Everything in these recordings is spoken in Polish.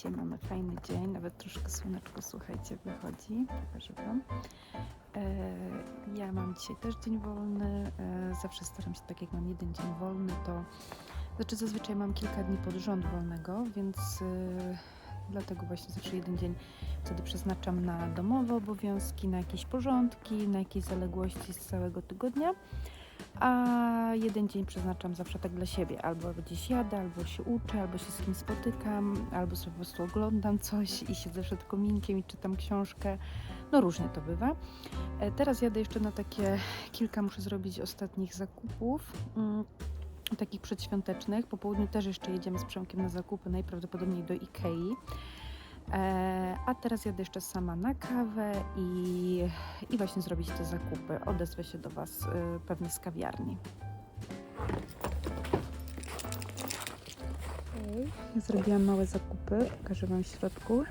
Dzisiaj mamy fajny dzień, nawet troszkę słoneczko, słuchajcie, wychodzi. Pokażę Wam. E, ja mam dzisiaj też dzień wolny. E, zawsze staram się, tak jak mam jeden dzień wolny, to znaczy zazwyczaj mam kilka dni pod rząd wolnego, więc e, dlatego właśnie zawsze jeden dzień wtedy przeznaczam na domowe obowiązki, na jakieś porządki, na jakieś zaległości z całego tygodnia. A jeden dzień przeznaczam zawsze tak dla siebie. Albo gdzieś jadę, albo się uczę, albo się z kimś spotykam, albo sobie po prostu oglądam coś i siedzę przed kominkiem i czytam książkę. No różnie to bywa. E, Teraz jadę jeszcze na takie kilka, muszę zrobić ostatnich zakupów. mm, Takich przedświątecznych. Po południu też jeszcze jedziemy z Przemkiem na zakupy, najprawdopodobniej do Ikei. E, a teraz jadę jeszcze sama na kawę i, i właśnie zrobić te zakupy. Odezwę się do Was e, pewnie z kawiarni. Zrobiłam małe zakupy, pokażę Wam w środku.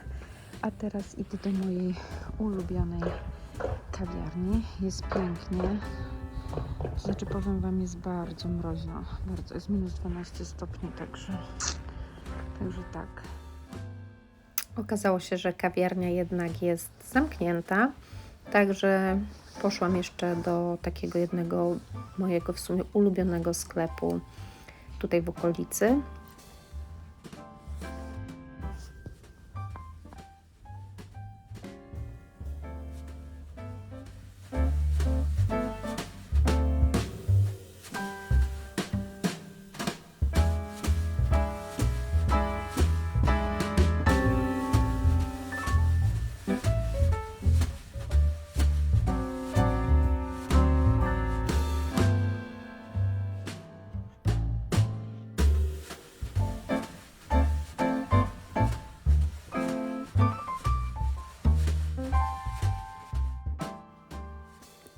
A teraz idę do mojej ulubionej kawiarni. Jest pięknie. Znaczy powiem Wam, jest bardzo mroźno. Bardzo, jest minus 12 stopni, także, także tak. Okazało się, że kawiarnia jednak jest zamknięta, także poszłam jeszcze do takiego jednego mojego w sumie ulubionego sklepu tutaj w okolicy.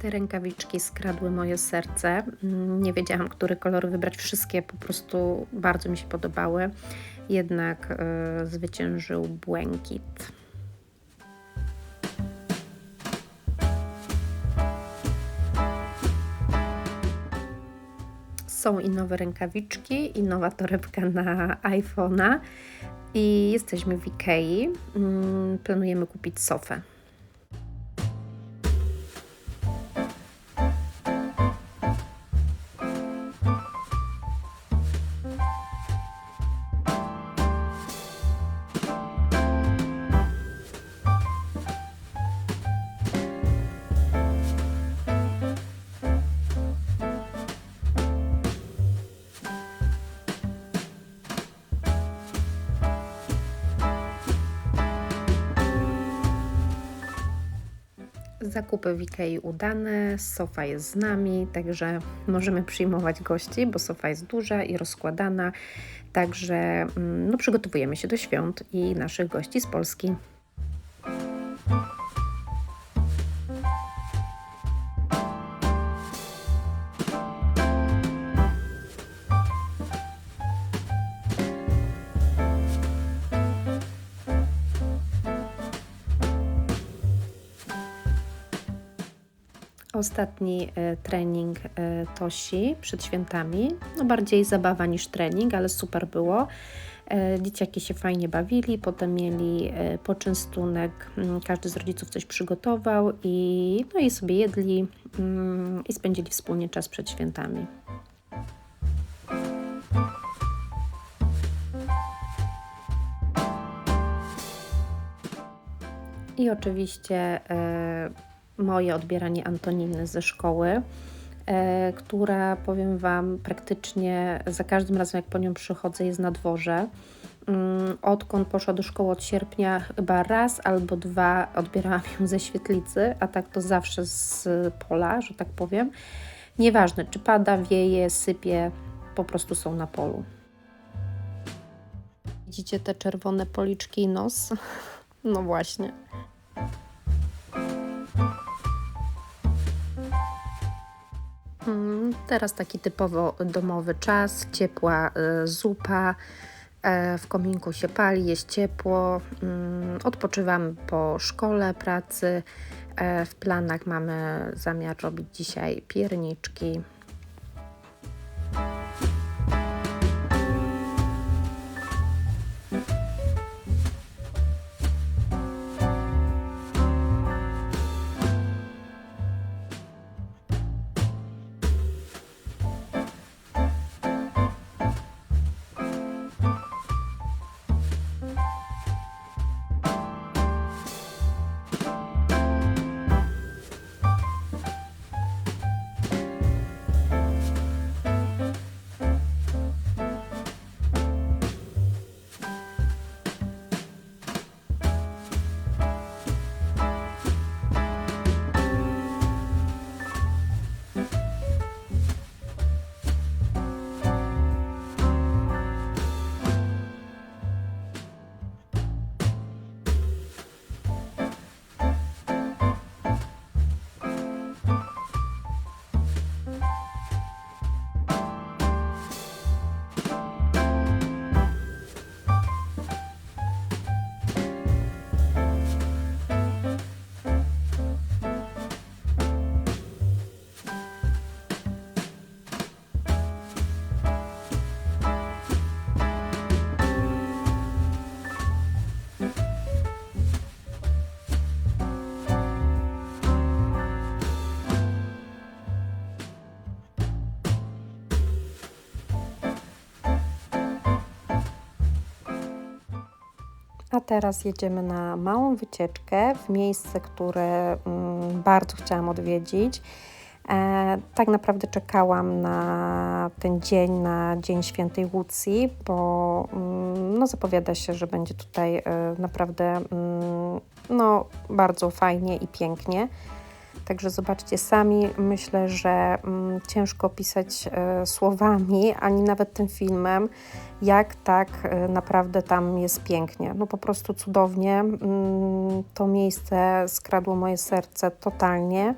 Te rękawiczki skradły moje serce. Mm, Nie wiedziałam, który kolor wybrać. Wszystkie po prostu bardzo mi się podobały. Jednak e, zwyciężył błękit. Są i nowe rękawiczki, i nowa torebka na iPhone'a. I jesteśmy w Ikei. Mm, Planujemy kupić sofę. Zakupy w Ikei udane, sofa jest z nami, także możemy przyjmować gości, bo sofa jest duża i rozkładana. Także mm, no, przygotowujemy się do świąt i naszych gości z Polski. Ostatni e, trening e, Tosi przed świętami. No bardziej zabawa niż trening, ale super było. E, Dzieciaki się fajnie bawili, potem mieli poczęstunek, mm, każdy z rodziców coś przygotował i, no i sobie jedli mm, i spędzili wspólnie czas przed świętami. I oczywiście moje odbieranie Antoniny ze szkoły, e, która powiem Wam praktycznie za każdym razem, jak po nią przychodzę, jest na dworze. Mm, Odkąd poszła do szkoły od sierpnia, chyba raz albo dwa odbierałam ją ze świetlicy, a tak to zawsze z pola, że tak powiem. Nieważne, czy pada, wieje, sypie, po prostu są na polu. Widzicie te czerwone policzki i nos? No właśnie. Teraz taki typowo domowy czas, ciepła y, zupa, e, w kominku się pali, jest ciepło, mm, odpoczywamy po szkole, pracy. E, W planach mamy zamiar robić dzisiaj pierniczki. A teraz jedziemy na małą wycieczkę w miejsce, które mm, bardzo chciałam odwiedzić. E, tak naprawdę czekałam na ten dzień, na Dzień Świętej Łucji, bo mm, no, zapowiada się, że będzie tutaj e, naprawdę mm, no, bardzo fajnie i pięknie. Także zobaczcie sami, myślę, że mm, ciężko opisać e, słowami, ani nawet tym filmem, jak tak e, naprawdę tam jest pięknie. No po prostu cudownie. Mm, to miejsce skradło moje serce totalnie.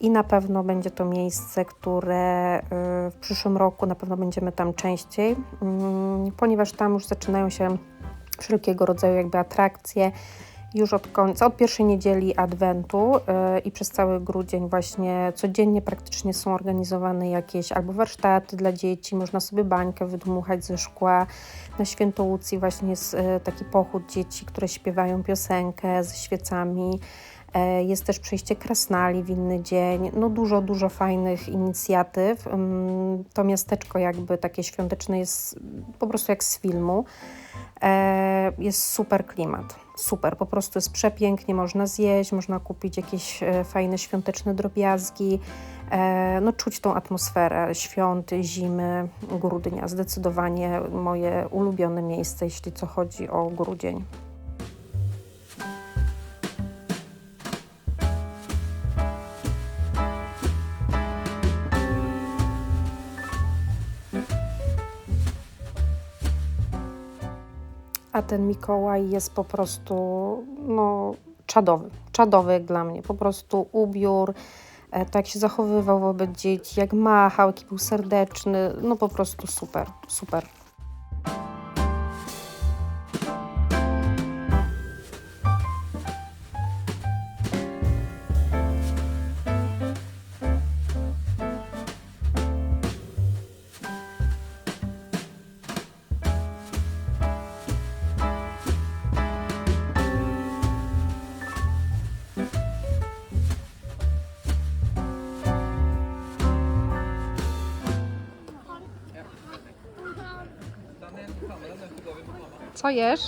I na pewno będzie to miejsce, które y, w przyszłym roku na pewno będziemy tam częściej, mm, ponieważ tam już zaczynają się wszelkiego rodzaju jakby atrakcje. Już od końca, od pierwszej niedzieli Adwentu y, i przez cały grudzień właśnie codziennie praktycznie są organizowane jakieś albo warsztaty dla dzieci, można sobie bańkę wydmuchać ze szkła. Na Święto Łucji właśnie jest y, taki pochód dzieci, które śpiewają piosenkę ze świecami. E, Jest też przejście krasnali w inny dzień. No dużo, dużo fajnych inicjatyw. Ym, To miasteczko jakby takie świąteczne jest po prostu jak z filmu. E, Jest super klimat. Super, po prostu jest przepięknie, można zjeść, można kupić jakieś e, fajne świąteczne drobiazgi. E, No czuć tą atmosferę świąt, zimy, grudnia. Zdecydowanie moje ulubione miejsce, jeśli co chodzi o grudzień. A ten Mikołaj jest po prostu no, czadowy. Czadowy jak dla mnie. Po prostu ubiór, e, to jak się zachowywał wobec dzieci, jak machał, jaki był serdeczny. No po prostu super, super. Co jesz?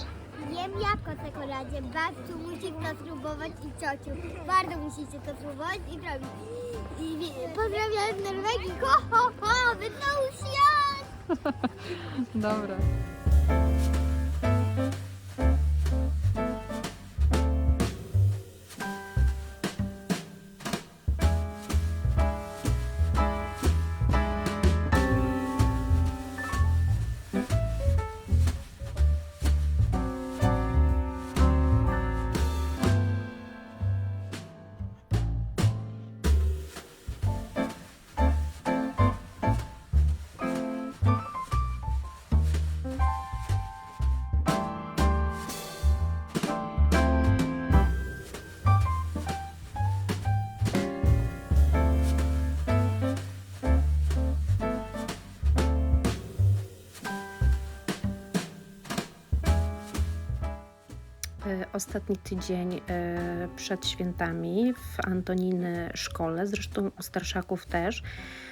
Jem jabłko w czekoladzie. Babciu musi to spróbować i ciociu. Bardzo musicie to spróbować i zrobić. I wi- pozdrawiam z Norwegii. Ho, ho, ho, świat! Dobra. Ostatni tydzień e, przed świętami w Antoniny szkole, zresztą u starszaków też,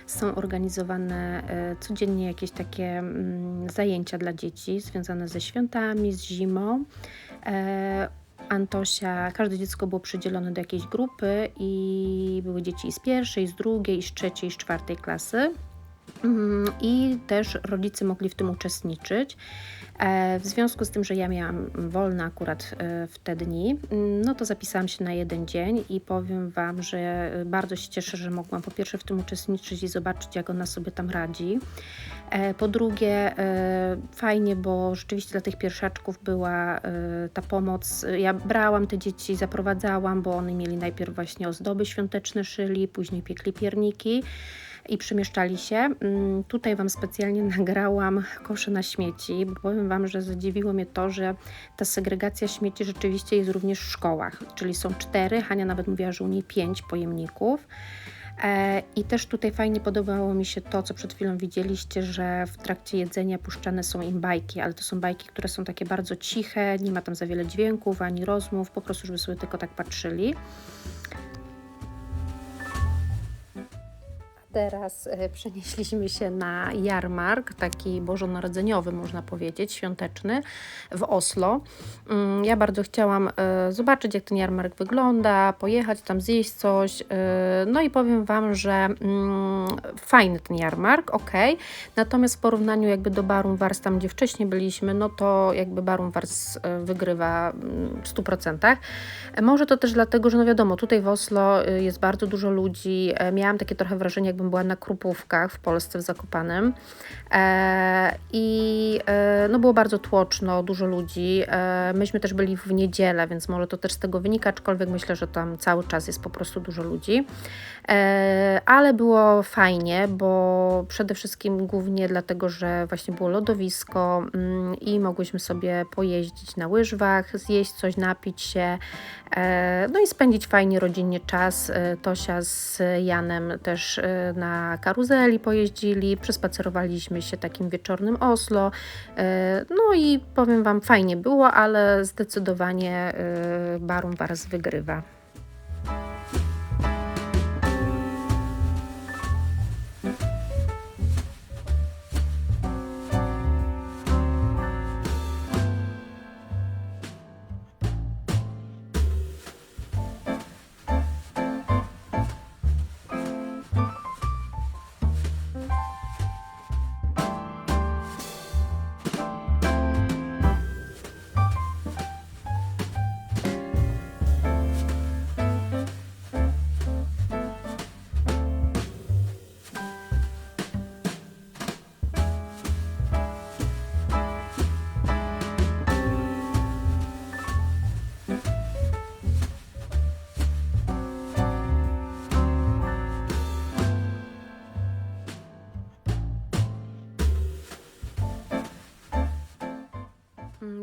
są organizowane e, codziennie jakieś takie mm, zajęcia dla dzieci związane ze świętami, z zimą. E, Antosia, każde dziecko było przydzielone do jakiejś grupy i były dzieci z pierwszej, z drugiej, z trzeciej, z czwartej klasy. Mm, I też rodzice mogli w tym uczestniczyć. E, W związku z tym, że ja miałam wolne akurat e, w te dni, mm, no to zapisałam się na jeden dzień i powiem Wam, że e, bardzo się cieszę, że mogłam po pierwsze w tym uczestniczyć i zobaczyć, jak ona sobie tam radzi. Po drugie, fajnie, bo rzeczywiście dla tych pierwszaczków była ta pomoc. Ja brałam te dzieci, zaprowadzałam, bo one mieli najpierw właśnie ozdoby świąteczne szyli, później piekli pierniki i przemieszczali się. Mm, Tutaj Wam specjalnie nagrałam kosze na śmieci, bo powiem Wam, że zadziwiło mnie to, że ta segregacja śmieci rzeczywiście jest również w szkołach, czyli są cztery, Hania nawet mówiła, że u niej pięć pojemników. E, I też tutaj fajnie podobało mi się to, co przed chwilą widzieliście, że w trakcie jedzenia puszczane są im bajki, ale to są bajki, które są takie bardzo ciche, nie ma tam za wiele dźwięków ani rozmów, po prostu, żeby sobie tylko tak patrzyli. Teraz e, przenieśliśmy się na jarmark, taki bożonarodzeniowy, można powiedzieć, świąteczny w Oslo. Mm, Ja bardzo chciałam e, zobaczyć, jak ten jarmark wygląda, pojechać tam, zjeść coś. e, No i powiem Wam, że mm, fajny ten jarmark, ok. Natomiast w porównaniu jakby do Barum Wars, tam gdzie wcześniej byliśmy, no to jakby Barum Wars wygrywa mm, w 100%. E, Może to też dlatego, że no wiadomo, tutaj w Oslo jest bardzo dużo ludzi. Miałam takie trochę wrażenie, jakbym była na Krupówkach w Polsce, w Zakopanem. E, I e, no było bardzo tłoczno, dużo ludzi. E, Myśmy też byli w niedzielę, więc może to też z tego wynika, aczkolwiek myślę, że tam cały czas jest po prostu dużo ludzi. E, Ale było fajnie, bo przede wszystkim głównie dlatego, że właśnie było lodowisko mm, i mogłyśmy sobie pojeździć na łyżwach, zjeść coś, napić się, e, no i spędzić fajnie rodzinnie czas. E, Tosia z Janem też e, na karuzeli pojeździli, przespacerowaliśmy się takim wieczornym Oslo. E, No i powiem Wam, fajnie było, ale zdecydowanie e, Barum Wars wygrywa.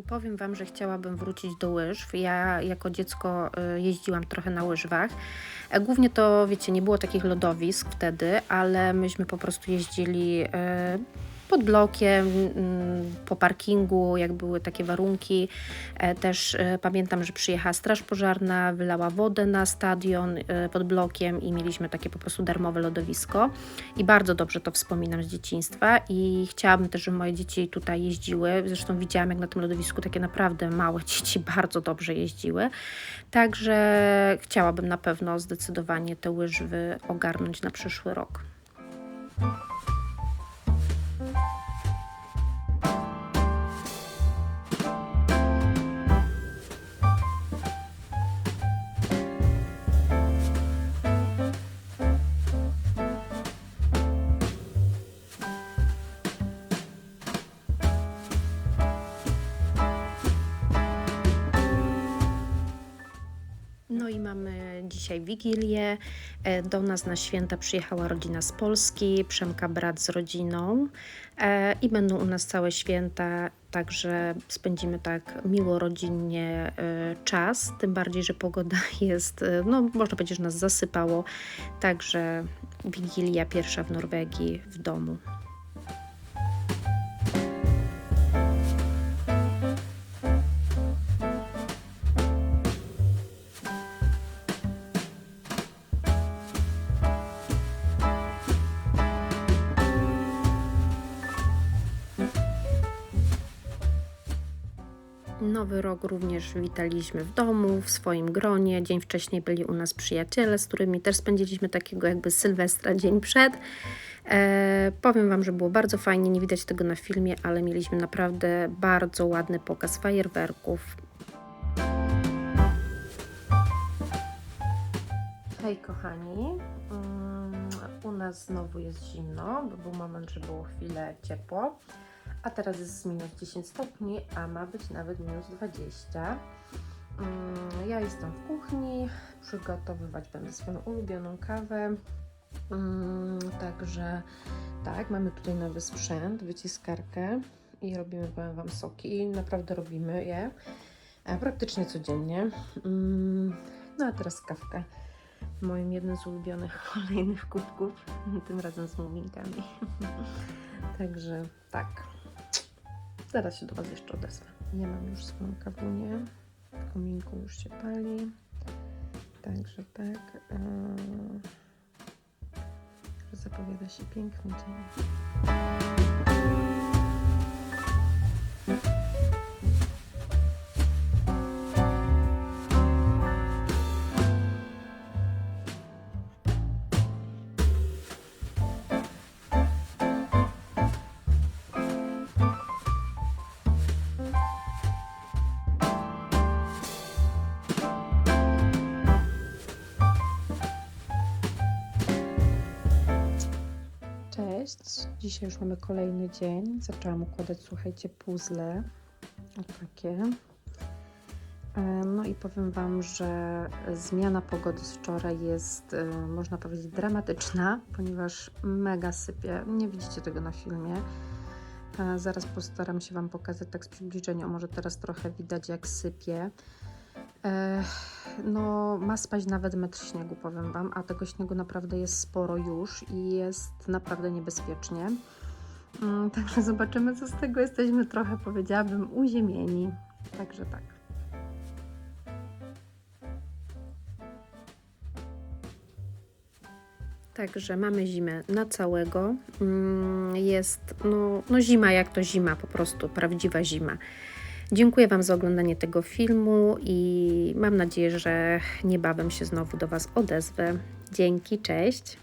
Powiem Wam, że chciałabym wrócić do łyżw. Ja jako dziecko y, jeździłam trochę na łyżwach. E, Głównie to, wiecie, nie było takich lodowisk wtedy, ale myśmy po prostu jeździli y, pod blokiem, mm, po parkingu, jak były takie warunki. E, Też e, pamiętam, że przyjechała Straż Pożarna, wylała wodę na stadion e, pod blokiem i mieliśmy takie po prostu darmowe lodowisko. I bardzo dobrze to wspominam z dzieciństwa i chciałabym też, żeby moje dzieci tutaj jeździły. Zresztą widziałam, jak na tym lodowisku takie naprawdę małe dzieci bardzo dobrze jeździły. Także chciałabym na pewno zdecydowanie te łyżwy ogarnąć na przyszły rok. Dzisiaj Wigilię. E, Do nas na święta przyjechała rodzina z Polski, Przemka brat z rodziną e, i będą u nas całe święta, także spędzimy tak miło rodzinnie e, czas, tym bardziej, że pogoda jest, no można powiedzieć, że nas zasypało, także Wigilia pierwsza w Norwegii w domu. Nowy rok również witaliśmy w domu, w swoim gronie. Dzień wcześniej byli u nas przyjaciele, z którymi też spędziliśmy takiego jakby Sylwestra dzień przed. E, powiem Wam, że było bardzo fajnie, nie widać tego na filmie, ale mieliśmy naprawdę bardzo ładny pokaz fajerwerków. Hej kochani, Mm, u nas znowu jest zimno, bo był moment, że było chwilę ciepło, a teraz jest minus 10 stopni, a ma być nawet minus 20. Mm, Ja jestem w kuchni, przygotowywać będę swoją ulubioną kawę. Mm, Także tak, mamy tutaj nowy sprzęt, wyciskarkę i robimy, powiem Wam, soki. Naprawdę robimy je e, praktycznie codziennie. Mm, No a teraz kawka moim jednym z ulubionych kolejnych kubków, tym razem z muminkami. Także tak. Zaraz się do Was jeszcze odezwę. Ja mam już swoją kawunię. W kominku już się pali. Także tak. Yy. zapowiada się piękny dzień. Dzisiaj już mamy kolejny dzień. Zaczęłam układać, słuchajcie, puzzle. O takie. No i powiem Wam, że zmiana pogody z wczoraj jest, e, można powiedzieć, dramatyczna, ponieważ mega sypie. Nie widzicie tego na filmie. E, Zaraz postaram się Wam pokazać tak z przybliżenia. Może teraz trochę widać, jak sypie. No, ma spaść nawet metr śniegu, powiem Wam, a tego śniegu naprawdę jest sporo już i jest naprawdę niebezpiecznie. Mm, Także zobaczymy, co z tego. Jesteśmy trochę, powiedziałabym, uziemieni. Także tak. Także mamy zimę na całego. Mm, Jest no, no zima jak to zima, po prostu prawdziwa zima. Dziękuję Wam za oglądanie tego filmu i mam nadzieję, że niebawem się znowu do Was odezwę. Dzięki, cześć.